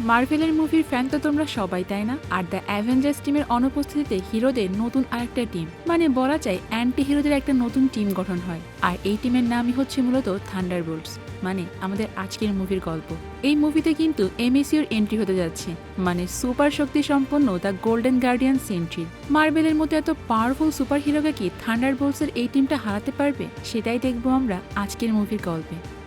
মার্ভেলের মুভির ফ্যান তো তোমরা সবাই, তাই না? আর দ্য অ্যাভেঞ্জার্স টিমের অনুপস্থিতিতে হিরোদের নতুন আরেকটা টিম মানে বলা যায় অ্যান্টি হিরোদের একটা নতুন টিম গঠন হয়। আর এই টিমের নামই হচ্ছে মূলত থান্ডারবোল্টস মানে আমাদের আজকের মুভির গল্প। এই মুভিতে কিন্তু এমএসিওর এন্ট্রি হতে যাচ্ছে। মানে সুপার শক্তি সম্পন্ন দ্য গোল্ডেন গার্ডিয়ান সেন্ট্রি মার্বেলের মতো এত পাওয়ারফুল সুপার হিরোকে কি থান্ডারবোল্টসের এই টিমটা হারাতে পারবে? সেটাই দেখব আমরা আজকের মুভির গল্পে।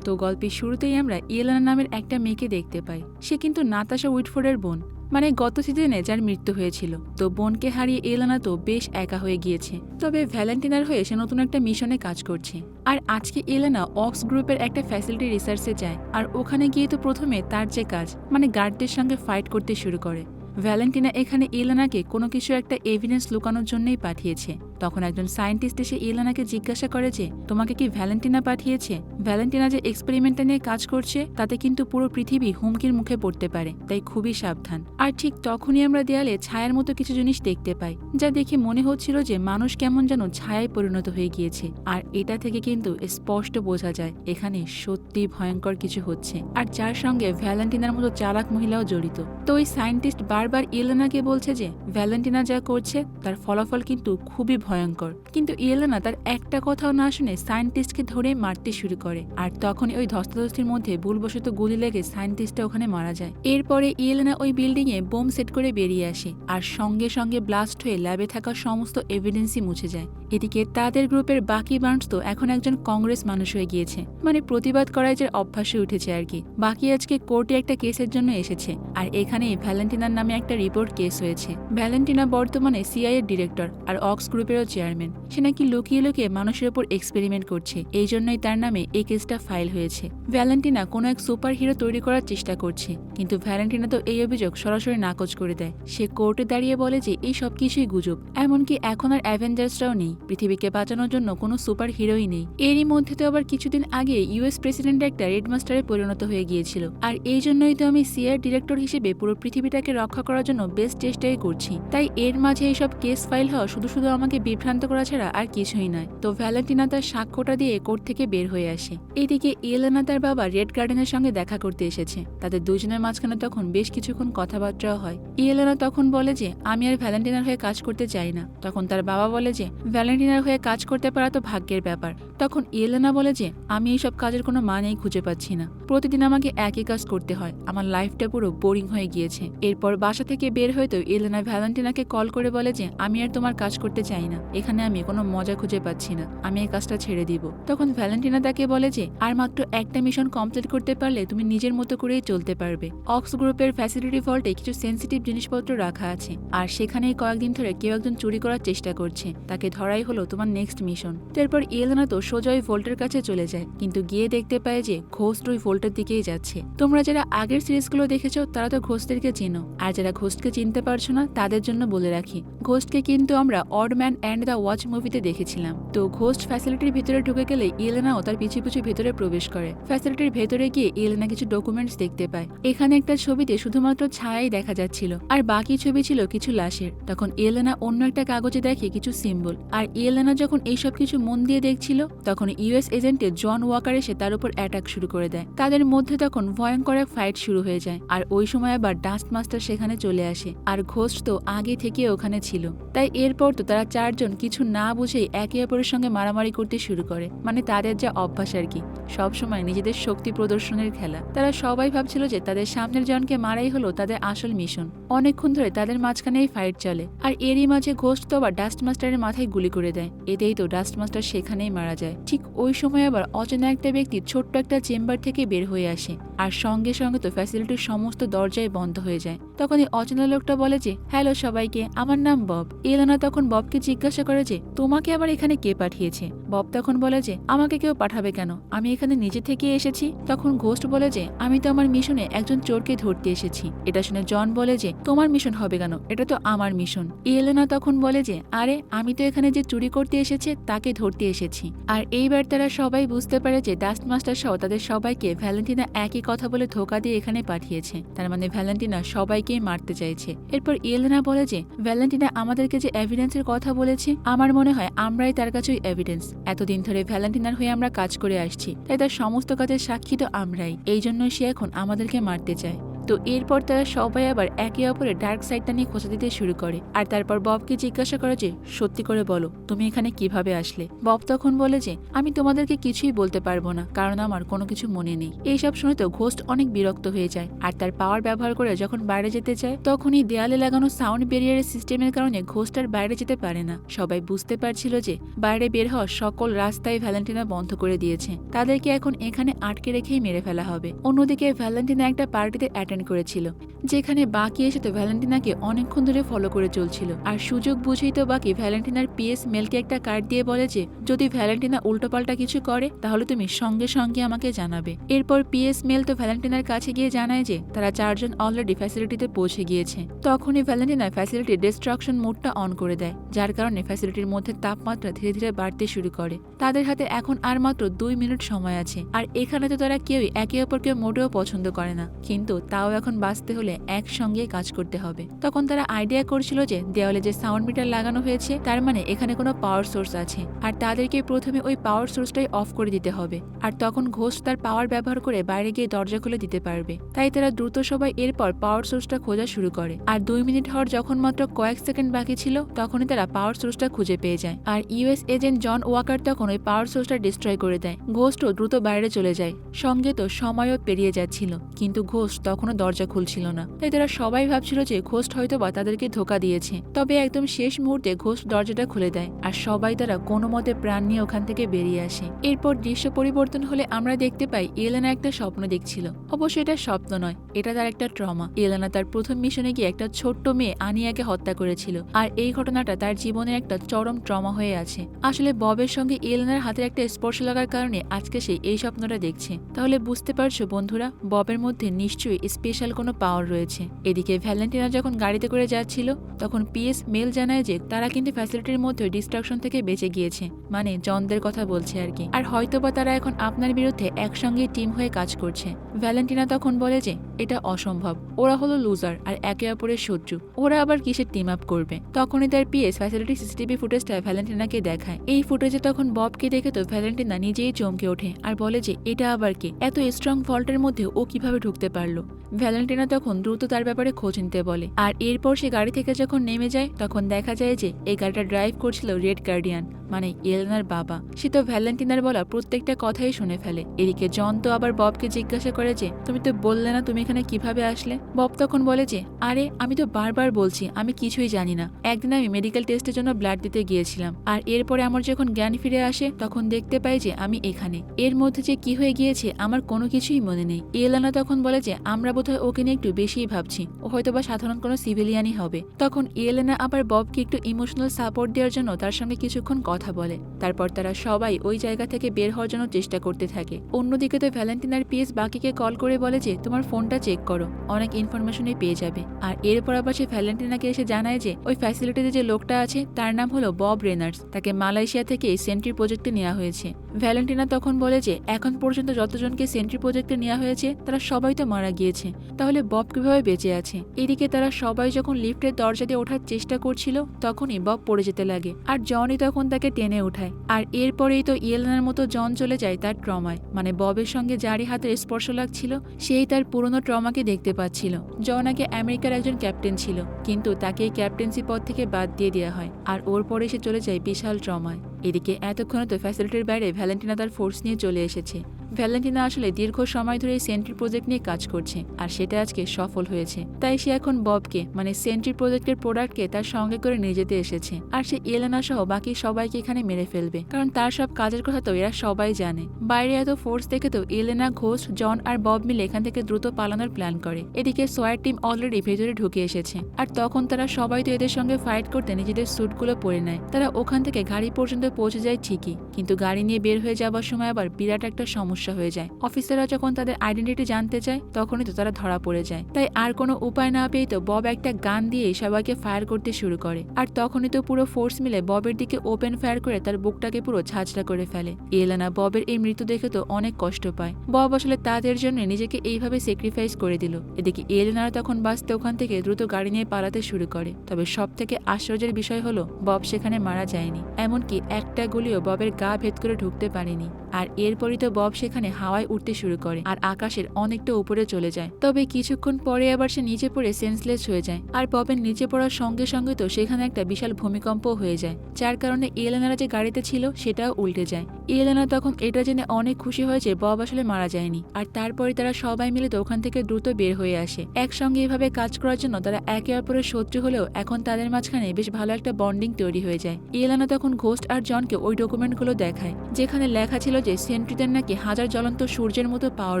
তো গল্পের শুরুতেই আমরা ইয়েলানা নামের একটা মেয়েকে দেখতে পাই। সে কিন্তু নাতাশা উইটফোর্ডের বোন মানে গত সিজনে যার মৃত্যু হয়েছিল। তো বোনকে হারিয়ে এলানা তো বেশ একা হয়ে গিয়েছে। তবে ভ্যালেন্টিনার হয়ে সে নতুন একটা মিশনে কাজ করছে। আর আজকে এলানা অক্স গ্রুপের একটা ফ্যাসিলিটি রিসার্চে যায়, আর ওখানে গিয়ে তো প্রথমে তার যে কাজ মানে গার্ডদের সঙ্গে ফাইট করতে শুরু করে। ভ্যালেন্টিনা এখানে এলানাকে কোনো কিছু একটা এভিডেন্স লুকানোর জন্যই পাঠিয়েছে। তখন একজন সায়েন্টিস্ট এসে ইলানাকে জিজ্ঞাসা করে যে, তোমাকে কি ভ্যালেন্টিনা পাঠিয়েছে? ভ্যালেন্টিনা যে এক্সপেরিমেন্টটা নিয়ে কাজ করছে, তাতে কিন্তু পুরো পৃথিবী হুমকির মুখে পড়তে পারে, তাই খুবই সাবধান। আর ঠিক তখনই আমরা দেয়ালে ছায়ার মতো কিছু জিনিস দেখতে পাই, যা দেখে মনে হচ্ছিল যে মানুষ কেমন যেন ছায়ায় পরিণত হয়ে গিয়েছে। আর এটা থেকে কিন্তু স্পষ্ট বোঝা যায়, এখানে সত্যি ভয়ঙ্কর কিছু হচ্ছে। আর যার সঙ্গে ভ্যালেন্টিনার মতো চালাক মহিলাও জড়িত। তো ওই সায়েন্টিস্ট বারবার ইয়েলেনাকে বলছে যে, ভ্যালেন্টিনা যা করছে, তার ফলাফল কিন্তু খুবই ভয়ঙ্কর। কিন্তু ইয়েলেনা তার একটা কথাও না শুনে সায়েন্টিস্টকে ধরে মারতে শুরু করে। আর তখনই ওই ধস্তাধস্তির মধ্যে ভুলবশত গুলি লেগে সায়েন্টিস্টটা ওখানে মারা যায়। এরপরে ইয়েলেনা ওই বিল্ডিং এ বোম সেট করে বেরিয়ে আসে আর সঙ্গে সঙ্গে ব্লাস্ট হয়ে ল্যাবে থাকা সমস্ত এভিডেন্সই মুছে যায়। এদিকে তাদের গ্রুপের বাকি বার্নস তো এখন একজন কংগ্রেস মানুষ হয়ে গিয়েছে। মানে প্রতিবাদ করায় যে অভ্যাসে উঠেছে আর কি। বাকি আজকে কোর্টে একটা কেসের জন্য এসেছে। আর এখানে ভ্যালেন্টিনার নামে একটা রিপোর্ট কেস হয়েছে। ভ্যালেন্টিনা বর্তমানে সিআই এর ডিরেক্টর আর অক্স গ্রুপেরও চেয়ারম্যান। সে নাকি লুকিয়ে লুকিয়ে মানুষের উপর এক্সপেরিমেন্ট করছে। এই জন্যই তার নামে এই কেসটা ফাইল হয়েছে। ভ্যালেন্টিনা কোনো এক সুপার হিরো তৈরি করার চেষ্টা করছে। কিন্তু ভ্যালেন্টিনা তো এই অভিযোগ সরাসরি নাকচ করে দেয়। সে কোর্টে দাঁড়িয়ে বলে যে এই সব কিছুই গুজব। এমনকি এখন আর অ্যাভেঞ্জার্সরাও নেই। পৃথিবীকে বাঁচানোর জন্য কোনো সুপার হিরোই নেই। এরই মধ্যে তো আবার কিছুদিন আগে ইউএস প্রেসিডেন্ট একটা রেড মাস্টারে পরিণত হয়ে গিয়েছিল। আর এই জন্যই তো আমি সিআর ডিরেক্টর হিসেবে পুরো পৃথিবীটাকে রক্ষা করার জন্য বেস্ট চেষ্টাই করছি। তাই এর মাঝে এইসব কেস ফাইল হওয়া শুধু শুধু আমাকে বিভ্রান্ত করা ছাড়া আর কিছুই নয়। তো ভ্যালেন্টিনা তার সাক্ষ্যটা দিয়ে কোর্ট থেকে বের হয়ে আসে। এদিকে ইয়েলেনা তার বাবা রেড গার্ডেনের সঙ্গে দেখা করতে এসেছে। তাদের দুজনের মাঝখানে তখন বেশ কিছুক্ষণ কথাবার্তাও হয়। ইয়েলেনা তখন বলে যে, আমি আর ভ্যালেন্টিনার হয়ে কাজ করতে চাই না। তখন তার বাবা বলে যে, ভ্যালেন্টিনার হয়ে কাজ করতে পারা তো ভাগ্যের ব্যাপার। তখন ইয়েলেনা বলে যে, আমি এইসব কাজের কোনো মানেই খুঁজে পাচ্ছি না। প্রতিদিন আমাকে একই কাজ করতে হয়। আমার লাইফটা পুরো বোরিং হয়ে গিয়েছে। এরপর বাসা থেকে বের হয়তো ইয়েলেনা ভ্যালেন্টিনাকে কল করে বলে যে, আমি আর তোমার কাজ করতে চাই না। এখানে আমি কোনো মজা খুঁজে পাচ্ছি না। আমি এই কাজটা ছেড়ে দিব। তখন ভ্যালেন্টিনা তাকে বলে যে, আর মাত্র একটা মিশন কমপ্লিট করতে পারলে তুমি নিজের মতো করেই চলতে পারবে। অক্স গ্রুপের ফ্যাসিলিটি ভল্টে কিছু সেন্সিটিভ জিনিসপত্র রাখা আছে। আর সেখানেই কয়েকদিন ধরে কেউ একজন চুরি করার চেষ্টা করছে। তাকে ধরাই হলো তোমার নেক্সট মিশন তারপর ইয়েলেনা তো সোজা ওই ভোল্টের কাছে চলে যায়। কিন্তু গিয়ে দেখতে পায় যে ঘোস্ট ওই ভোল্টের দিকেই যাচ্ছে। তোমরা যারা আগের সিরিজগুলো দেখেছ, তারা তো ঘোস্টদেরকে চেনো। আর যারা ঘোস্টকে চিনতে পারছ না, তাদের জন্য বলে রাখি। ঘোস্টকে কিন্তু আমরা অডম্যান অ্যান্ড দ্য ওয়াচ মুভিতে দেখেছিলাম। তো ঘোস্ট ফ্যাসিলিটির ভিতরে ঢুকে গেলে ইয়েলেনাও তার পিছু পিছু ভেতরে প্রবেশ করে। ফ্যাসিলিটির ভেতরে গিয়ে ইয়েলেনা কিছু ডকুমেন্টস দেখতে পায়। এখানে একটা ছবিতে শুধুমাত্র ছায়াই দেখা যাচ্ছিল, আর বাকি ছবি ছিল কিছু লাশের। তখন ইয়েলেনা অন্য একটা কাগজে দেখে কিছু সিম্বল আর ইয়েলেনা যখন এইসব কিছু মন দিয়ে দেখছিল, তখন ইউএস এজেন্টে জন ওয়াকার এসে তার উপর অ্যাটাক শুরু করে দেয়। তাদের মধ্যে তখন ভয়ঙ্কর এক ফাইট শুরু হয়ে যায়, আর ওই সময় আবার ডাস্ট মাস্টার সেখানে চলে আসে, আর ঘোষ তো আগে থেকে ওখানে ছিল। তাই এরপর তো তারা চারজন কিছু না বুঝেই একে অপরের সঙ্গে মারামারি করতে শুরু করে। মানে তাদের যা অভ্যাস আর কি। সবসময় নিজেদের শক্তি প্রদর্শনের খেলা। তারা সবাই ভাবছিল যে তাদের সামনের জনকে মারাই হলো তাদের আসল মিশন। অনেকক্ষণ ধরে তাদের মাঝখানেই ফাইট চলে। আর এরই মাঝে ঘোষ্ট তো আবার ডাস্ট মাস্টারের মাথায় গুলি করে দেয়। এতেই তো ডাস্ট মাস্টার সেখানেই মারা যায়। ঠিক ওই সময় আবার অচেনা একটা ব্যক্তি ছোট্ট একটা চেম্বার থেকে বের হয়ে আসে। আর সঙ্গে সঙ্গে তো ফ্যাসিলিটির সমস্ত দরজায় বন্ধ হয়ে যায়। তখন এই অচেনা লোকটা বলে যে, হ্যালো সবাইকে, আমার নাম বব। এলানা তখন ববকে জিজ্ঞাসা করে যে, তোমাকে আবার এখানে কে পাঠিয়েছে? বব তখন বলে যে, আমাকে কেউ পাঠাবে কেন? আমি এখানে নিজে থেকে এসেছি। তখন ঘোস্ট বলে যে, আমি তো আমার মিশনে একজন চোরকে ধরতে এসেছি। এটা শুনে জন বলে যে, তোমার মিশন হবে কেন? এটা তো আমার মিশন। ইয়েলেনা তখন বলে যে, আরে, আমি তো এখানে যে চুরি করতে এসেছে, তাকে ধরতে এসেছি। আর এইবার তারা সবাই বুঝতে পারে যে ডাস্ট মাস্টার সহ তাদের সবাইকে ভ্যালেন্টিনা একই কথা বলে ধোকা দিয়ে এখানে পাঠিয়েছে। তার মানে ভ্যালেন্টিনা সবাইকেই মারতে চাইছে। এরপর ইয়েলেনা বলে যে, ভ্যালেন্টিনা আমাদেরকে যে এভিডেন্সের কথা বলেছে, আমার মনে হয় আমরাই তার কাছেই এভিডেন্স এতদিন ধরে ভ্যালেন্টিনার হয়ে আমরা কাজ করে আসছি। তাই তার সমস্ত কাজের সাক্ষী তো আমরাই। এই জন্য সে এখন আমাদেরকে মারতে চায়। তো এরপর তারা সবাই আবার একে অপরের ডার্ক সাইডটা নিয়ে খোঁজা দিতে শুরু করে। আর তারপর ববকে জিজ্ঞাসা করে যে, সত্যি করে বলো, তুমি এখানে কীভাবে আসলে? বব তখন বলে যে, আমি তোমাদেরকে কিছুই বলতে পারব না, কারণ আমার কোনো কিছু মনে নেই। এইসব শুনে তো ঘোস্ট অনেক বিরক্ত হয়ে যায়। আর তার পাওয়ার ব্যবহার করে যখন বাইরে যেতে চায়, তখনই দেয়ালে লাগানো সাউন্ড ব্যারিয়ারের সিস্টেমের কারণে ঘোস্ট আর বাইরে যেতে পারে না। সবাই বুঝতে পারছিল যে, বাইরে বের হওয়ার সকল রাস্তায় ভ্যালেন্টিনা বন্ধ করে দিয়েছে। তাদেরকে এখন এখানে আটকে রেখেই মেরে ফেলা হবে। অন্যদিকে ভ্যালেন্টিনা একটা পার্টিতে অ্যাটেন্ড করেছিল, যেখানে বাকি এসে তো ভ্যালেন্টিনাকে অনেকক্ষণ ধরে ফলো করে চলছিল। আর সুযোগ বুঝেই তো বাকি ভ্যালেন্টিনার পিএস মেলকে একটা কার্ড দিয়ে বলে যে, যদি ভ্যালেন্টিনা উল্টোপাল্টা কিছু করে, তাহলে তুমি সঙ্গে সঙ্গে আমাকে জানাবে। এরপর পিএস মেল তো ভ্যালেন্টিনার কাছে গিয়ে জানায় যে, তারা চারজন অলরেডি ফ্যাসিলিটিতে পৌঁছে গিয়েছে। তখনই ভ্যালেন্টিনা ফ্যাসিলিটির ডিস্ট্রাকশন মোডটা অন করে দেয়, যার কারণে ফ্যাসিলিটির মধ্যে তাপমাত্রা ধীরে ধীরে বাড়তে শুরু করে। তাদের হাতে এখন আর মাত্র দুই মিনিট সময় আছে, আর এখানে তো তারা কেউই একে অপরকে মোটেও পছন্দ করে না। কিন্তু তাও এখন বাঁচতে হলে একসঙ্গে কাজ করতে হবে। তখন তারা আইডিয়া করছিল যে দেওয়ালে যে সাউন্ড মিটার লাগানো হয়েছে, তার মানে এখানে কোনো পাওয়ার সোর্স আছে। আর তাদেরকে প্রথমে ওই পাওয়ার সোর্সটাই অফ করে দিতে হবে। আর তখন ঘোষ তার পাওয়ার ব্যবহার করে বাইরে গিয়ে দরজা খুলে দিতে পারবে। তাই তারা দ্রুত সবাই এরপর পাওয়ার সোর্সটা খোঁজা শুরু করে। আর দুই মিনিট হওয়ার যখন মাত্র কয়েক সেকেন্ড বাকি ছিল, তখনই তারা পাওয়ার সোর্সটা খুঁজে পেয়ে যায়। আর ইউএস এজেন্ট জন ওয়াকার তখন ওই পাওয়ার সোর্সটা ডিস্ট্রয় করে দেয়। ঘোষও দ্রুত বাইরে চলে যায়। সঙ্গে তো সময়ও পেরিয়ে যাচ্ছিল। কিন্তু ঘোষ তখনও দরজা খুলছিল না। তাই তারা সবাই ভাবছিল যে ঘোষ হয়তো বা তাদেরকে ধোকা দিয়েছে। তবে একদম শেষ মুহূর্তে ঘোষ দরজাটা খুলে দেয় আর সবাই তারা কোনো মতে প্রাণ নিয়ে ওখান থেকে বেরিয়ে আসে। এরপর দৃশ্য পরিবর্তন হলে আমরা দেখতে পাই এলেনা একটা স্বপ্ন দেখছিল। অবশ্য এটা স্বপ্ন নয়, এটা তার একটা ট্রমা। এলেনা তার প্রথম মিশনে গিয়ে একটা ছোট্ট মেয়ে আনিয়াকে হত্যা করেছিল আর এই ঘটনাটা তার জীবনের একটা চরম ট্রমা হয়ে আছে। আসলে ববের সঙ্গে এলেনার হাতের একটা স্পর্শ লাগার কারণে আজকে সে এই স্বপ্নটা দেখছে। তাহলে বুঝতে পারছ বন্ধুরা, ববের মধ্যে নিশ্চয়ই স্পেশাল কোনো পাওয়ার রয়েছে। এদিকে ভ্যালেন্টিনা যখন গাড়িতে করে যাচ্ছিল, তখন পিএস মেল জানায় যে তারা কিন্তু ফ্যাসিলিটির মধ্যে ডিস্ট্রাকশন থেকে বেঁচে গিয়েছে। মানে জনদের কথা বলছে আর কি। আর হয়তোবা তারা এখন আপনার বিরুদ্ধে একসঙ্গে টিম হয়ে কাজ করছে। ভ্যালেন্টিনা তখন বলে যে, এটা অসম্ভব। ওরা হলো লুজার আর একে অপরের শত্রু। ওরা আবার কিসের টিম আপ করবে? তখনই তার পিএস ফ্যাসিলিটি সিসিটিভি ফুটেজটা ভ্যালেন্টিনাকে দেখায়। এই ফুটেজে তখন ববকে দেখে তো ভ্যালেন্টিনা নিজেই চমকে ওঠে আর বলে যে, এটা আবার কে? এত স্ট্রং ফল্টের মধ্যে ও কীভাবে ঢুকতে পারল? ভ্যালেন্টিনা তখন দ্রুত তার ব্যাপারে খোঁজ নিতে বলে। আর এরপর সে গাড়ি থেকে যখন নেমে যায়, তখন দেখা যায় যে এই গাড়িটা ড্রাইভ করছিল রেড গার্ডিয়ান মানে এলনার বাবা। সে তো ভ্যালেন্টিনার বলা প্রত্যেকটা কথাই শুনে ফেলে। এদিকে জন তো আবার ববকে জিজ্ঞাসা করে যে, তুমি তো বললে না তুমি এখানে কীভাবে আসলে? বব তখন বলে যে, আরে, আমি তো বারবার বলছি, আমি কিছুই জানি না। একদিন আমি মেডিকেল টেস্টের জন্য ব্লাড দিতে গিয়েছিলাম। আর এরপরে আমার যখন জ্ঞান ফিরে আসে, তখন দেখতে পাই যে আমি এখানে। এর মধ্যে যে কি হয়ে গিয়েছে, আমার কোনো কিছুই মনে নেই। এলানা তখন বলে যে, আমরা বোধহয় ওকে নিয়ে একটু বেশিই ভাবছি। ও হয়তো বা সাধারণ কোনো সিভিলিয়ানই হবে। তখন ইয়েলেনা আবার ববকে একটু ইমোশনাল সাপোর্ট দেওয়ার জন্য তার সঙ্গে কিছুক্ষণ কথা বলে। তারপর তারা সবাই ওই জায়গা থেকে বের হওয়ার জন্য চেষ্টা করতে থাকে। অন্যদিকে তো ভ্যালেন্টিনার পিএস বাকিকে কল করে বলে যে, তোমার ফোনটা চেক করো, অনেক ইনফরমেশনই পেয়ে যাবে। আর এরপর আবার সে ভ্যালেন্টিনাকে এসে জানায় যে, ওই ফ্যাসিলিটিতে যে লোকটা আছে, তার নাম হলো বব রেনার্স। তাকে মালয়েশিয়া থেকে সেন্ট্রি প্রজেক্টে নেওয়া হয়েছে। ভ্যালেন্টিনা তখন বলে যে, এখন পর্যন্ত যতজনকে সেন্ট্রি প্রজেক্টে নেওয়া হয়েছে, তারা সবাই তো মারা গিয়েছে। তাহলে বব কীভাবে বেঁচে আছে? এদিকে তারা সবাই যখন লিফটের দরজা দিয়ে ওঠার চেষ্টা করছিল, তখনই বব পড়ে যেতে লাগে। আর জনই তখন তাকে টেনে উঠায়। আর এরপরেই তো ইয়েলনার মতো জন চলে যায় তার ট্রমায়। মানে ববের সঙ্গে যারই হাতের স্পর্শ লাগছিল, সেই তার পুরনো ট্রমাকে দেখতে পাচ্ছিল। জন আগে আমেরিকার একজন ক্যাপ্টেন ছিল, কিন্তু তাকে এই ক্যাপ্টেন্সি পদ থেকে বাদ দিয়ে দেওয়া হয়। আর ওর পরে সে চলে যায় বিশাল ট্রমায়। এদিকে এতক্ষণে তো ফ্যাসিলিটির বাইরে ভ্যালেন্টিনা তার ফোর্স নিয়ে চলে এসেছে। ভ্যালেন্টিনা আসলে দীর্ঘ সময় ধরে সেন্ট্রি প্রজেক্ট নিয়ে কাজ করছে, আর সেটা আজকে সফল হয়েছে। তাই সে এখন ববকে মানে সেন্ট্রি প্রজেক্টের প্রোডাক্টকে তার সঙ্গে করে নিয়ে যেতে এসেছে, আর সে এলেনা সহ বাকি সবাইকে এখানে মেরে ফেলবে। কারণ তার সব কাজের কথা তো এরা সবাই জানে। বাইরে এত ফোর্স দেখে তো এলেনা ঘোষ জন আর বব মিলে এখান থেকে দ্রুত পালানোর প্ল্যান করে। এদিকে সোয়ার টিম অলরেডি ভেতরে ঢুকে এসেছে, আর তখন তারা সবাই তো এদের সঙ্গে ফাইট করতে নিজেদের স্যুটগুলো পরে নেয়। তারা ওখান থেকে গাড়ি পর্যন্ত পৌঁছে যায় ঠিকই। কিন্তু গাড়ি নিয়ে বের হয়ে যাওয়ার সময় আবার বিরাট একটা সমস্যা হয়ে যায়। অফিসাররা যখন তাদের আইডেন্টিটি জানতে চায়, তখনই তো তারা ধরা পড়ে যায়। তাই আর কোনো উপায় না পেয়ে তো বব একটা গান দিয়ে সবাইকে ফায়ার করতে শুরু করে। আর তখনই তো পুরো ফোর্স মিলে ববের দিকে ওপেন ফায়ার করে তার বুকটাকে পুরো ঝাঁঝরা করে ফেলে। এলানা ববের এই মৃত্যু দেখে তো অনেক কষ্ট পায়। বব আসলে তাদের জন্য নিজেকে এইভাবে স্যাক্রিফাইস করে দিল। এদিকে এলেনারা তখন বাঁচতে ওখান থেকে দ্রুত গাড়ি নিয়ে পালাতে শুরু করে। তবে সব থেকে আশ্চর্যের বিষয় হলো, বব সেখানে মারা যায়নি। এমনকি একটা গুলিও ববের গা ভেদ করে ঢুকতে পারেনি, আর এরপরই তো বব সেখানে হাওয়ায় উঠতে শুরু করে আর আকাশের অনেকটা উপরে চলে যায়। তবে কিছুক্ষণ পরে আবার সে নিচে পড়ে সেন্সলেস হয়ে যায়, আর ববের নিচে পড়ার সঙ্গে সঙ্গে তো সেখানে একটা বিশাল ভূমিকম্প হয়ে যায়, যার কারণে এলেনারা যে গাড়িতে ছিল সেটাও উল্টে যায়। এলেনা তখন এটা জেনে অনেক খুশি হয়েছে বব আসলে মারা যায়নি, আর তারপরে তারা সবাই মিলে তো ওখান থেকে দ্রুত বের হয়ে আসে। একসঙ্গে এভাবে কাজ করার জন্য তারা একে অপরের শত্রু হলেও এখন তাদের মাঝখানে বেশ ভালো একটা বন্ডিং তৈরি হয়ে যায়। এলানা তখন ঘোস্ট আর জনকে ওই ডকুমেন্টগুলো দেখায়, যেখানে লেখা ছিল যে সেন্ট্রিদের নাকি হাজার জ্বলন্ত সূর্যের মতো পাওয়ার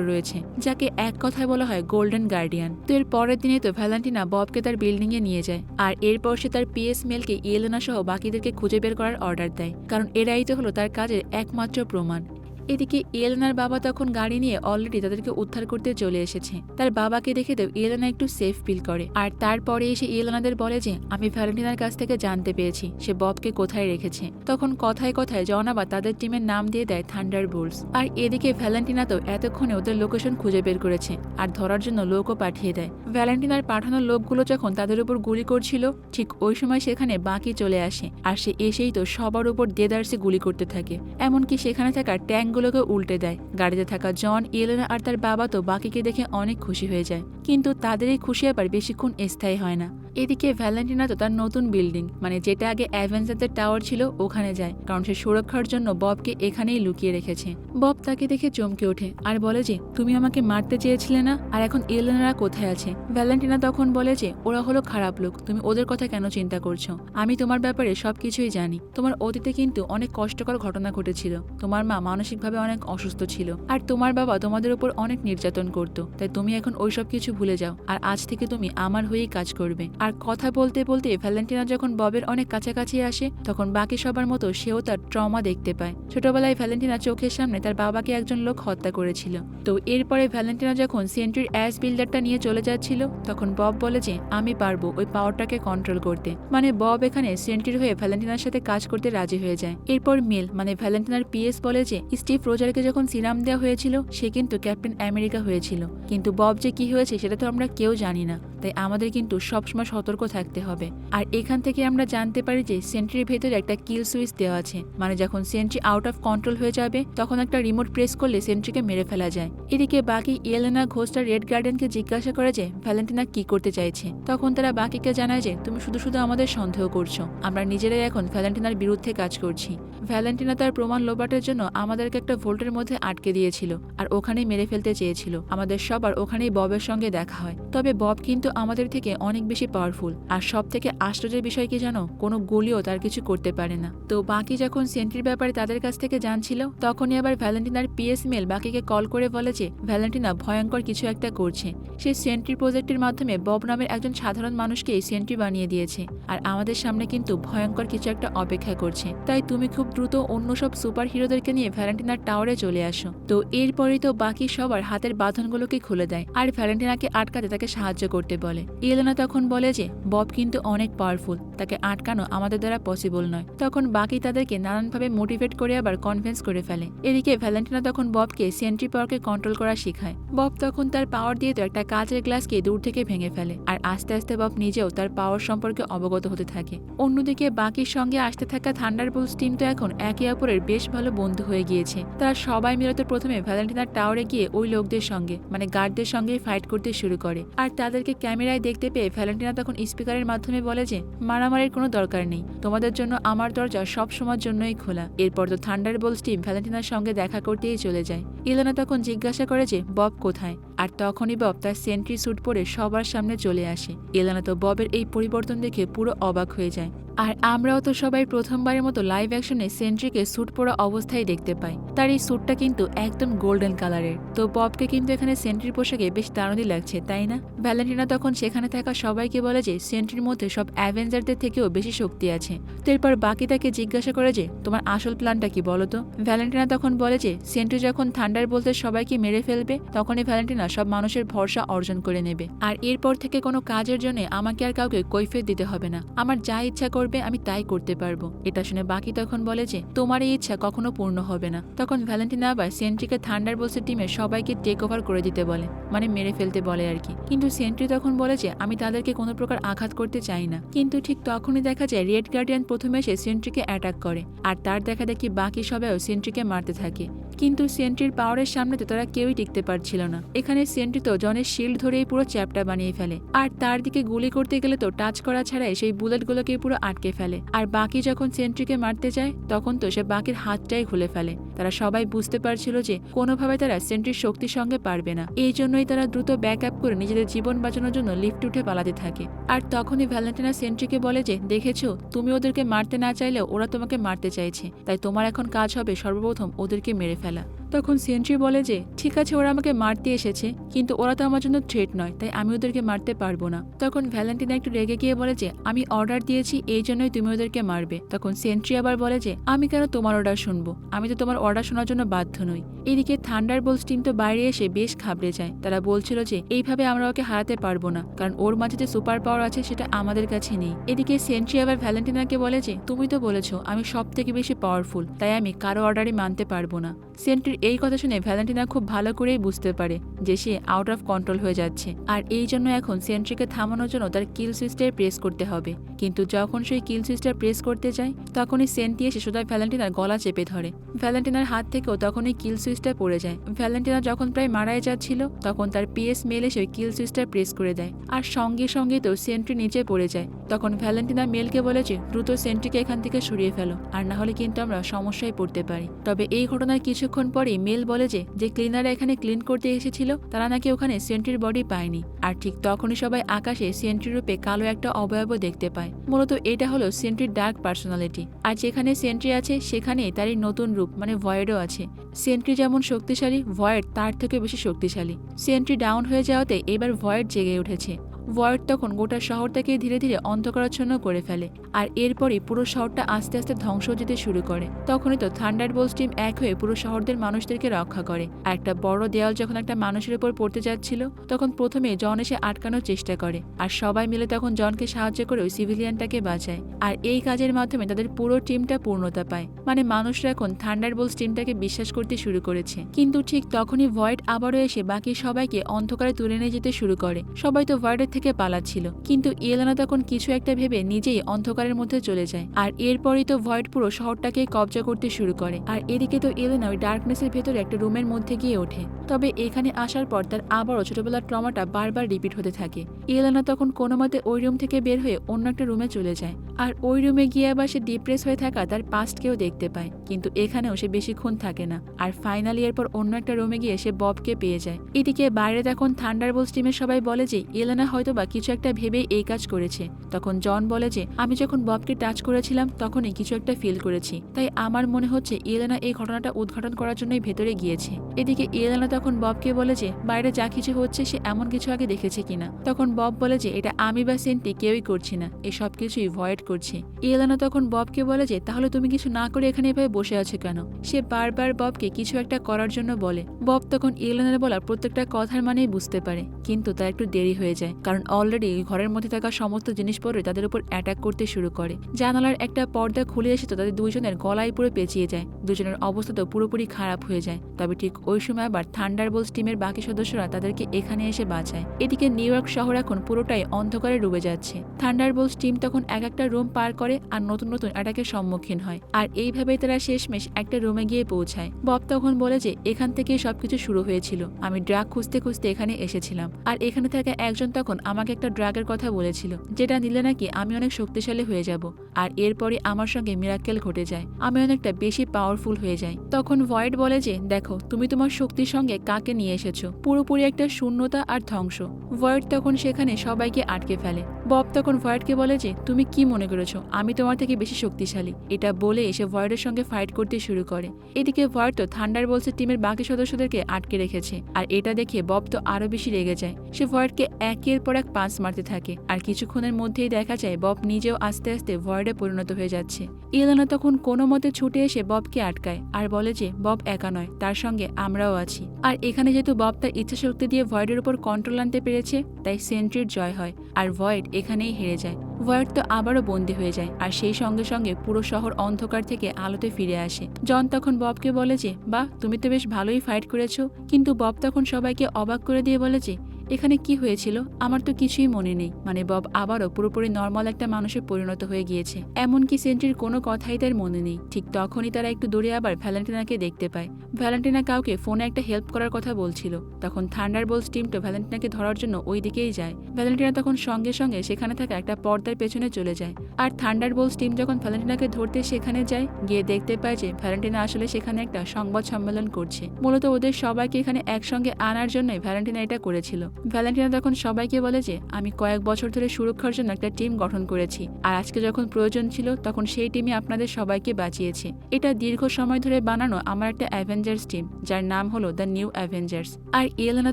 রয়েছে, যাকে এক কথায় বলা হয় গোল্ডেন গার্ডিয়ান তো এর পরের দিনে তো ভ্যালান্টিনা ববকে তার বিল্ডিং এ নিয়ে যায়, আর এরপর সে তার পিএস মেলকে ইয়েলেনা সহ বাকিদেরকে খুঁজে বের করার অর্ডার দেয়, কারণ এরাই তো হলো তার কাজের একমাত্র প্রমাণ। এদিকে ইয়েলেনার বাবা তখন গাড়ি নিয়ে অলরেডি তাদেরকে উদ্ধার করতে চলে এসেছে। তার বাবাকে দেখে তো ইয়েলেনা একটু সেফ ফিল করে। আর তারপরে এসে ইয়েলেনাদের বলে যে, আমি ভ্যালেন্টিনার কাছ থেকে জানতে পেরেছি, সে ববকে কোথায় রেখেছে। তখন কথায় কথায় জনাবা তাদের টিমের নাম দিয়ে দেয় থান্ডার বোল্টস আর এদিকে ভ্যালেন্টিনা তো এতক্ষণে ওদের লোকেশন খুঁজে বের করেছে আর ধরার জন্য লোকও পাঠিয়ে দেয়। ভ্যালেন্টিনার পাঠানো লোকগুলো যখন তাদের উপর গুলি করছিল, ঠিক ওই সময় সেখানে বাকি চলে আসে। আর সে এসেই তো সবার উপর দেদারসে গুলি করতে থাকে। এমনকি সেখানে থাকা ট্যাঙ্কগুলোকে উল্টে দেয়। গাড়িতে থাকা জন, ইয়েলেনা আর তার বাবা তো বাকিকে দেখে অনেক খুশি হয়ে যায়। কিন্তু তাদের এই খুশি আবার বেশিক্ষণ স্থায়ী হয় না। এদিকে ভ্যালেন্টিনা তো তার নতুন বিল্ডিং মানে যেটা আগে অ্যাভেঞ্জারদের টাওয়ার ছিল, ওখানে যায়। কারণ সে সুরক্ষার জন্য ববকে এখানেই লুকিয়ে রেখেছে। বব তাকে দেখে চমকে ওঠে আর বলে যে, তুমি আমাকে মারতে চেয়েছিলে না? আর এখন এলেনারা কোথায় আছে? ভ্যালেন্টিনা তখন বলে যে, ওরা হলো খারাপ লোক, তুমি ওদের কথা কেন চিন্তা করছ? আমি তোমার ব্যাপারে সবকিছুই জানি। তোমার অতীতে কিন্তু অনেক কষ্টকর ঘটনা ঘটেছিল। তোমার মা মানসিকভাবে অনেক অসুস্থ ছিল। আর তোমার বাবা তোমাদের উপর অনেক নির্যাতন করত। তাই তুমি এখন ওইসব কিছু ভুলে যাও। আর আজ থেকে তুমি আমার হয়েই কাজ করবে। আর কথা বলতে বলতে ভ্যালেন্টিনা যখন ববের অনেক কাছাকাছি আসে, তখন বাকি সবার মতো সেও তার ট্রমা দেখতে পায়। ছোটবেলায় ভ্যালেন্টিনা চোখের সামনে তার বাবাকে একজন লোক হত্যা করেছিল। তো এরপরে ভ্যালেন্টিনা যখন সেন্ট্রির অ্যাস বিল্ডারটা নিয়ে চলে যাচ্ছিল, তখন বব বলে যে, আমি পারব ওই পাওয়ারটাকে কন্ট্রোল করতে। মানে বব এখানে সেন্ট্রির হয়ে ভ্যালেন্টিনার সাথে কাজ করতে রাজি হয়ে যায়। এরপর মিল মানে ভ্যালেন্টিনার পিএস বলে যে স্টিভ রোজারকে যখন সিরাম দেওয়া হয়েছিল, সে কিন্তু ক্যাপ্টেন আমেরিকা হয়েছিল। কিন্তু বব যে কি হয়েছে সেটা তো আমরা কেউ জানি না। তাই আমাদের কিন্তু সবসময় সতর্ক থাকতে হবে। আর এখান থেকে আমরা জানতে পারি যে সেন্ট্রির ভেতরে একটা কিল সুইচ দেওয়া আছে। মানে যখন সেন্ট্রি আউট অফ কন্ট্রোল হয়ে যাবে, তখন একটা রিমোট প্রেস করলে সেন্ট্রিকে মেরে ফেলা যায়। এদিকে বাকি ইয়েলেনা ঘোষটা রেড গার্ডেনকে জিজ্ঞাসা করে যে, ভ্যালেন্টিনা কি করতে চাইছে? তখন তারা বাকিকে জানায় যে, তুমি শুধু শুধু আমাদের সন্দেহ করছ। আমরা নিজেরাই এখন ভ্যালেন্টিনার বিরুদ্ধে কাজ করছি। ভ্যালেন্টিনা তার প্রমাণ লোবাটের জন্য আমাদেরকে একটা ভোল্টের মধ্যে আটকে দিয়েছিল আর ওখানেই মেরে ফেলতে চেয়েছিল। আমাদের সবার ওখানেই ববের সঙ্গে দেখা হয়। তবে বব কিন্তু আমাদের থেকে অনেক বেশি পাওয়ারফুল আর সব থেকে আশ্চর্যের বিষয় কি জানো? কোনো গুলিও তার কিছু করতে পারে না। তো বাকি যখন সেন্ট্রির ব্যাপারে তাদের কাছ থেকে জানছিল, তখনই আবার ভ্যালেন্টিনার পিএস মেল বাকিকে কল করে বলে যে, ভ্যালেন্টিনা, ভয়ঙ্কর কিছু একটা করছে। সে সেন্ট্রি প্রজেক্টের মাধ্যমে বব নামের একজন সাধারণ মানুষকে সেন্ট্রি বানিয়ে দিয়েছে। আর আমাদের সামনে কিন্তু ভয়ঙ্কর কিছু একটা অপেক্ষা করছে। তাই তুমি খুব দ্রুত অন্য সব সুপার হিরোদেরকে নিয়ে ভ্যালেন্টিনার টাওয়ারে চলে আসো। তো এরপরেই তো বাকি সবার হাতের বাঁধনগুলোকে খুলে দেয় আর ভ্যালেন্টিনাকে আটকাতে তাকে সাহায্য করতে বলে। ইয়েলেনা তখন বলে যে, বব কিন্তু অনেক পাওয়ারফুল তাকে আটকানো আমাদের দ্বারা পসিবল নয়। তখন বাকি তাদেরকে নানানভাবে মোটিভেট করে আবার কনভিন্স করে ফেলে। এদিকে ভ্যালেন্টিনা তখন ববকে সেন্ট্রি পাওয়ারকে কন্ট্রোল করা শেখায়। বব তখন তার পাওয়ার দিয়ে তো একটা কাঁচের গ্লাসকে দূর থেকে ভেঙে ফেলে আর আস্তে আস্তে বব নিজেও তার পাওয়ার সম্পর্কে অবগত হতে থাকে। অন্যদিকে বাকির সঙ্গে আসতে থাকা থান্ডার বুলস টিম তো এখন একে অপরের বেশ ভালো বন্ধু হয়ে গিয়েছে। তারা সবাই মিলত প্রথমে ভ্যালেন্টিনার টাওয়ারে গিয়ে ওই লোকদের সঙ্গে মানে গার্ডদের সঙ্গে ফাইট করতে শুরু করে। আর তাদেরকে ক্যামেরায় দেখতে পেয়ে ভ্যালেন্টিনা তখন স্পিকারের মাধ্যমে বলে যে, মারামারির কোনো দরকার নেই। তোমাদের জন্য আমার দরজা সব সময়ের জন্যই খোলা। এরপর তো থান্ডার বোলস টিম ভ্যালেন্টিনার সঙ্গে দেখা করতেই চলে যায়। ইলোনা তখন জিজ্ঞাসা করে যে, বব কোথায়? আর তখনই বব তার সেন্ট্রি স্যুট পরে সবার সামনে চলে আসে। এলানা তো ববের এই পরিবর্তন দেখে পুরো অবাক হয়ে যায়। আর আমরাও তো সবাই প্রথমবারের মতো লাইভ অ্যাকশনে সেন্ট্রিকে স্যুট পরা অবস্থায় দেখতে পাই। তার এই স্যুটটা কিন্তু একদম গোল্ডেন কালারের তো ববকে কিন্তু এখানে সেন্ট্রির পোশাকে বেশ দারুণই লাগছে, তাই না? ভ্যালেন্টিনা তখন সেখানে থাকা সবাইকে বলে যে সেন্ট্রির মধ্যে সব অ্যাভেঞ্জারদের থেকেও বেশি শক্তি আছে। তো এরপর বাকি তাকে জিজ্ঞাসা করে যে, তোমার আসল প্ল্যানটা কি বলো তো? ভ্যালেন্টিনা তখন বলে যে, সেন্ট্রি যখন থান্ডার বলতে সবাইকে মেরে ফেলবে, তখনই ভ্যালেন্টিনা সব মানুষের ভরসা অর্জন করে নেবে। আর এরপর থেকে কোনো কাজের জন্য আমাকে আর কাউকে কৈফিয়ত দিতে হবে না। আমার যা ইচ্ছা করবে আমি তাই করতে পারব। এটা শুনে বাকি তখন বলে যে, তোমার এই ইচ্ছা কখনো পূর্ণ হবে না। তখন ভ্যালেন্টিনা আবার সেন্ট্রিকে থান্ডার বোলসের টিমে সবাইকে টেক ওভার করে দিতে বলে মানে মেরে ফেলতে বলে আর কি। কিন্তু সেন্ট্রি তখন বলে যে, আমি তাদেরকে কোনো প্রকার আঘাত করতে চাই না। কিন্তু ঠিক তখনই দেখা যায় রেড গার্ডিয়ান প্রথমে এসে সেন্ট্রিকে অ্যাটাক করে, আর তার দেখা দেখি বাকি সবাইও সেন্ট্রিকে মারতে থাকে। কিন্তু সেন্ট্রির পাওয়ারের সামনে তো তারা কেউই টিকতে পারছিল না। এখানে সেন্ট্রি তো জনের শিল্ড ধরেই পুরো চ্যাপটা বানিয়ে ফেলে। আর তার দিকে গুলি করতে গেলে তো টাচ করা ছাড়াই সেই বুলেটগুলোকে পুরো আটকে ফেলে। আর বাকি যখন সেন্ট্রিকে মারতে যায়, তখন তো সে বাকির হাতটাই খুলে ফেলে। তারা সবাই বুঝতে পারছিল যে কোনোভাবে তারা সেন্ট্রির শক্তির সঙ্গে পারবে না। এই জন্যই তারা দ্রুত ব্যাক আপ করে নিজেদের জীবন বাঁচানোর জন্য লিফট উঠে পালাতে থাকে। আর তখনই ভ্যালেন্টিনা সেন্ট্রিকে বলে যে, দেখেছ, তুমি ওদেরকে মারতে না চাইলেও ওরা তোমাকে মারতে চাইছে। তাই তোমার এখন কাজ হবে সর্বপ্রথম ওদেরকে মেরে ফেলা। তখন সেন্ট্রি বলে যে, ঠিক আছে, ওরা আমাকে মারতে এসেছে, কিন্তু ওরা তো আমার জন্য থ্রেট নয়, তাই আমি ওদেরকে মারতে পারব না। তখন ভ্যালেন্টিনা একটু রেগে গিয়ে বলে যে, আমি অর্ডার দিয়েছি, এই জন্যই তুমি ওদেরকে মারবে। তখন সেন্ট্রি আবার বলে যে, আমি কেন তোমার অর্ডার শুনব? আমি তো তোমার অর্ডার শোনার জন্য বাধ্য নই। এদিকে থান্ডার বোলস টিম তো বাইরে এসে বেশ খাবড়ে যায়। তারা বলছিল যে, এইভাবে আমরা ওকে হারাতে পারব না, কারণ ওর মাঝে যে সুপার পাওয়ার আছে, সেটা আমাদের কাছে নেই। এদিকে সেন্ট্রি আবার ভ্যালেন্টিনাকে বলে যে, তুমি তো বলেছ, আমি সব থেকে বেশি পাওয়ারফুল, তাই আমি কারও অর্ডারই মানতে পারব না। সেন্ট্রির এই কথা শুনে ভ্যালেন্টিনা খুব ভালো করেই বুঝতে পারে যে সে আউট অফ কন্ট্রোল হয়ে যাচ্ছে। আর এই জন্য এখন সেন্ট্রিকে থামানোর জন্য তার কিল সুইচটাই প্রেস করতে হবে। কিন্তু যখন সেই কিল সুইচটা প্রেস করতে যায়, তখনই সেন্টি এসে সোজা ভ্যালেন্টিনার গলা চেপে ধরে। ভ্যালেন্টিনার হাত থেকেও তখনই কিল সুইচটা পড়ে যায়। ভ্যালেন্টিনা যখন প্রায় মারাই যাচ্ছিল, তখন তার পিএস মেল এসে কিল সুইচটা প্রেস করে দেয়। আর সঙ্গে সঙ্গে তো সেন্ট্রি নিচে পড়ে যায়। তখন ভ্যালেন্টিনা মেলকে বলেছে দ্রুত সেন্ট্রিকে এখান থেকে সরিয়ে ফেলো। আর না হলে কিন্তু আমরা সমস্যায় পড়তে পারি। তবে এই ঘটনার কিছুক্ষণ পরেই মেল বলে যে যে ক্লিনাররা এখানে ক্লিন করতে এসেছিল, তারা নাকি ওখানে সেন্ট্রির বডি পায়নি। আর ঠিক তখনই সবাই আকাশে সেন্ট্রি রূপে কালো একটা অবয়ব দেখতে পায়। মূলত এটা হলো সেন্ট্রির ডার্ক পার্সোনালিটি। আর যেখানে সেন্ট্রি আছে সেখানে তার নতুন রূপ মানে ভয়েডও আছে। সেন্ট্রি যেমন শক্তিশালী, ভয়েড তার থেকে বেশি শক্তিশালী। সেন্ট্রি ডাউন হয়ে যাওয়াতে এবার ভয়েড জেগে উঠেছে। ভয়েড তখন গোটা শহরটাকে ধীরে ধীরে অন্ধকারাচ্ছন্ন করে ফেলে, আর এরপরই পুরো শহরটা আস্তে আস্তে ধ্বংস যেতে শুরু করে। তখনই তো থান্ডার বোলস টিম এক হয়ে পুরো শহরদের মানুষদেরকে রক্ষা করে। আর একটা বড় দেয়াল যখন একটা মানুষের উপর পড়তে যাচ্ছিল, তখন প্রথমে জন এসে আটকানোর চেষ্টা করে, আর সবাই মিলে তখন জনকে সাহায্য করে ওই সিভিলিয়ানটাকে বাঁচায়। আর এই কাজের মাধ্যমে তাদের পুরো টিমটা পূর্ণতা পায়। মানে মানুষরা এখন থান্ডার বোলস টিমটাকে বিশ্বাস করতে শুরু করেছে। কিন্তু ঠিক তখনই ভয়েড আবারও এসে বাকি সবাইকে অন্ধকারে তুলে নিয়ে যেতে শুরু করে। সবাই তো ভয়েডের থেকে পালাচ্ছিল। কিন্তু ইয়েলানা তখন কিছু একটা ভেবে নিজেই অন্ধকারের মধ্যে চলে যায়। আর এরপরই তো ভয়েড পুরো শহরটাকে কবজা করতে শুরু করে। আর এদিকে তো এলেনা ওই ডার্কনেসের ভেতরে একটা রুমের মধ্যে গিয়ে ওঠে। তবে এখানে আসার পর তার আবারও ছোটবেলার ট্রমাটা বারবার রিপিট হতে থাকে। ইয়েলানা তখন কোনো মতে ওই রুম থেকে বের হয়ে অন্য একটা রুমে চলে যায়। আর ওই রুমে গিয়ে আবার সে ডিপ্রেস হয়ে থাকা তার পাস্টকেও দেখতে পায়। কিন্তু এখানেও সে বেশিক্ষণ থাকে না। আর ফাইনালি এরপর অন্য একটা রুমে গিয়ে সে ববকে পেয়ে যায়। এদিকে বাইরে তখন থান্ডারবোলস টিমের সবাই বলে যে, ইয়েলানা হয়তো বা কিছু একটা ভেবে এই কাজ করেছে। তখন জন বলে যে, আমি যখন ববকে টাচ করেছিলাম, তখনই কিছু একটা ফিল করেছি। তাই আমার মনে হচ্ছে ইয়েলানা এই ঘটনাটা উদ্ঘাটন করার জন্যই ভেতরে গিয়েছে। এদিকে ইয়েলানা তখন ববকে বলে যে, বাইরে যা কিছু হচ্ছে, সে এমন কিছু আগে দেখেছে কিনা? তখন বব বলে যে, এটা আমি বা সেন্টি কেউই করছি না এই সব কিছুই ভয়েড করছে। ইয়েলানা তখন ববকে বলে যে, তাহলে তুমি কিছু না করে এখানে এভাবে বসে আছো কেন? সে বারবার ববকে কিছু একটা করার জন্য বলে। বব তখন ইয়েলানার বলা প্রত্যেকটা কথার মানেই বুঝতে পারে, কিন্তু তার একটু দেরি হয়ে যায়। কারণ অলরেডি ঘরের মধ্যে থাকা সমস্ত জিনিসপত্র তাদের উপর অ্যাটাক করতে শুরু করে। জানালার একটা পর্দা খুলে এসে তো তাদের দুইজনের গলায় পুরো পেঁচিয়ে যায়। দুজনের অবস্থা তো পুরোপুরি খারাপ হয়ে যায়। তবে ঠিক ওই সময় আবার থান্ডার বোলস টিমের বাকি সদস্যরা তাদেরকে এখানে এসে বাঁচায়। এদিকে নিউ ইয়র্ক শহর এখন পুরোটাই অন্ধকারে ডুবে যাচ্ছে। থান্ডার বোলস টিম তখন এক একটা রুম পার করে আর নতুন নতুন অ্যাটাকের সম্মুখীন হয়। আর এইভাবেই তারা শেষমেশ একটা রুমে গিয়ে পৌঁছায়। বব তখন বলে যে, এখান থেকেই সবকিছু শুরু হয়েছিল। আমি ড্রাগ খুঁজতে খুঁজতে এখানে এসেছিলাম। আর এখানে থাকা একজন তখন আমাকে একটা ড্রাগের কথা বলেছিল, যেটা নিলে নাকি আমি অনেক শক্তিশালী হয়ে যাব, আর এরপরে আমার সঙ্গে মিরাক্কেল ঘটে যায়। আমি অনেকটা বেশি পাওয়ারফুল হয়ে যাই। তখন ভয়েড বলে যে, দেখো, তুমি তোমার শক্তির সঙ্গে কাকে নিয়ে এসেছ? পুরোপুরি একটা শূন্যতা আর ধ্বংস। ভয়েড তখন সেখানে সবাইকে আটকে ফেলে। বব তখন ভয়েডকে বলে যে, তুমি কি মনে করেছ? আমি তোমার থেকে বেশি শক্তিশালী। এটা বলে এসে ভয়েডের সঙ্গে ফাইট করতে শুরু করে। এদিকে ভয়েড তো থান্ডার বলসের টিমের বাকি সদস্যদেরকে আটকে রেখেছে, আর এটা দেখে বব তো আরও বেশি রেগে যায়। সে ভয়েডকে একের পর এক পাঁচ মারতে থাকে। আর কিছুক্ষণের মধ্যেই দেখা যায় বব নিজেও আস্তে আস্তে ভয়েডে পরিণত হয়ে যাচ্ছে। ইলেনা তখন কোনো মতে ছুটে এসে ববকে আটকায় আর বলে যে, বব একা নয়, তার সঙ্গে আমরাও আছি। আর এখানে যেহেতু বব তার ইচ্ছাশক্তি দিয়ে ভয়েডের উপর কন্ট্রোল আনতে পেরেছে, তাই সেন্ট্রির জয় হয়। আর ভয়েড এখানেই হেরে যায়। ভয়েড তো আবারও বন্দী হয়ে যায় আর সেই সঙ্গে সঙ্গে পুরো শহর অন্ধকার থেকে আলোতে ফিরে আসে। জন তখন ববকে বলে যে বা তুমি তো বেশ ভালোই ফাইট করেছ। কিন্তু বব তখন সবাইকে অবাক করে দিয়ে বলে যে এখানে কি হয়েছিল আমার তো কিছুই মনে নেই। মানে বব আবারও পুরোপুরি নর্মাল একটা মানুষে পরিণত হয়ে গিয়েছে। এমনকি সেন্ট্রির কোনো কথাই তার মনে নেই। ঠিক তখনই তারা একটু দূরে আবার ভ্যালেন্টিনাকে দেখতে পায়। ভ্যালেন্টিনা কাউকে ফোনে একটা হেল্প করার কথা বলছিল। তখন থান্ডার বোলস টিমটা ভ্যালেন্টিনাকে ধরার জন্য ওই দিকেই যায়। ভ্যালেন্টিনা তখন সঙ্গে সঙ্গে সেখানে থাকা একটা পর্দার পেছনে চলে যায়। আর থান্ডার বোলস টিম যখন ভ্যালেন্টিনাকে ধরতে সেখানে যায়, গিয়ে দেখতে পায় যে ভ্যালেন্টিনা আসলে সেখানে একটা সংবাদ সম্মেলন করছে। মূলত ওদের সবাইকে এখানে একসঙ্গে আনার জন্যই ভ্যালেন্টিনা এটা করেছিল। ভ্যালেন্টিনা তখন সবাইকে বলে যে, আমি কয়েক বছর ধরে সুরক্ষার জন্য একটা টিম গঠন করেছি আর আজকে যখন প্রয়োজন ছিল, তখন সেই টিমই আপনাদের সবাইকে বাঁচিয়েছে। এটা দীর্ঘ সময় ধরে বানানো আমার একটা অ্যাভেঞ্জার্স টিম যার নাম হলো দ্য নিউ অ্যাভেঞ্জার্স আর ইয়েলেনা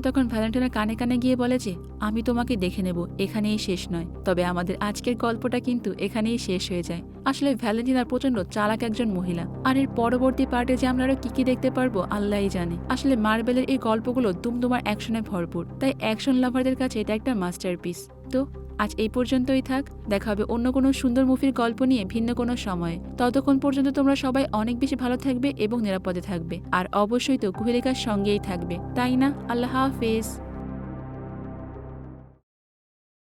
তখন ভ্যালেন্টিনার কানে কানে গিয়ে বলে যে, আমি তোমাকে দেখে নেব, এখানেই শেষ নয়। তবে আমাদের আজকের গল্পটা কিন্তু এখানেই শেষ হয়ে যায়। আসলে ভ্যালেন্টিনা প্রচণ্ড চালাক একজন মহিলা। আর এর পরবর্তী পার্টে যে আমরা কি কি দেখতে পারব, আল্লাহই জানে। আসলে মার্বেলের এই গল্পগুলো দুমদুমার অ্যাকশনে ভরপুর। তাই অ্যাকশন লাভারদের কাছে এটা একটা মাস্টারপিস। তো, আজ এই পর্যন্তই থাক। দেখা হবে অন্য কোনো সুন্দর মুভির গল্প নিয়ে ভিন্ন কোনো সময়ে। ততক্ষণ পর্যন্ত তোমরা সবাই অনেক বেশি ভালো থাকবে এবং নিরাপদে থাকবে। আর অবশ্যই তো কুহেলিকার সঙ্গেই থাকবে। তাই না? আল্লাহ হাফেজ।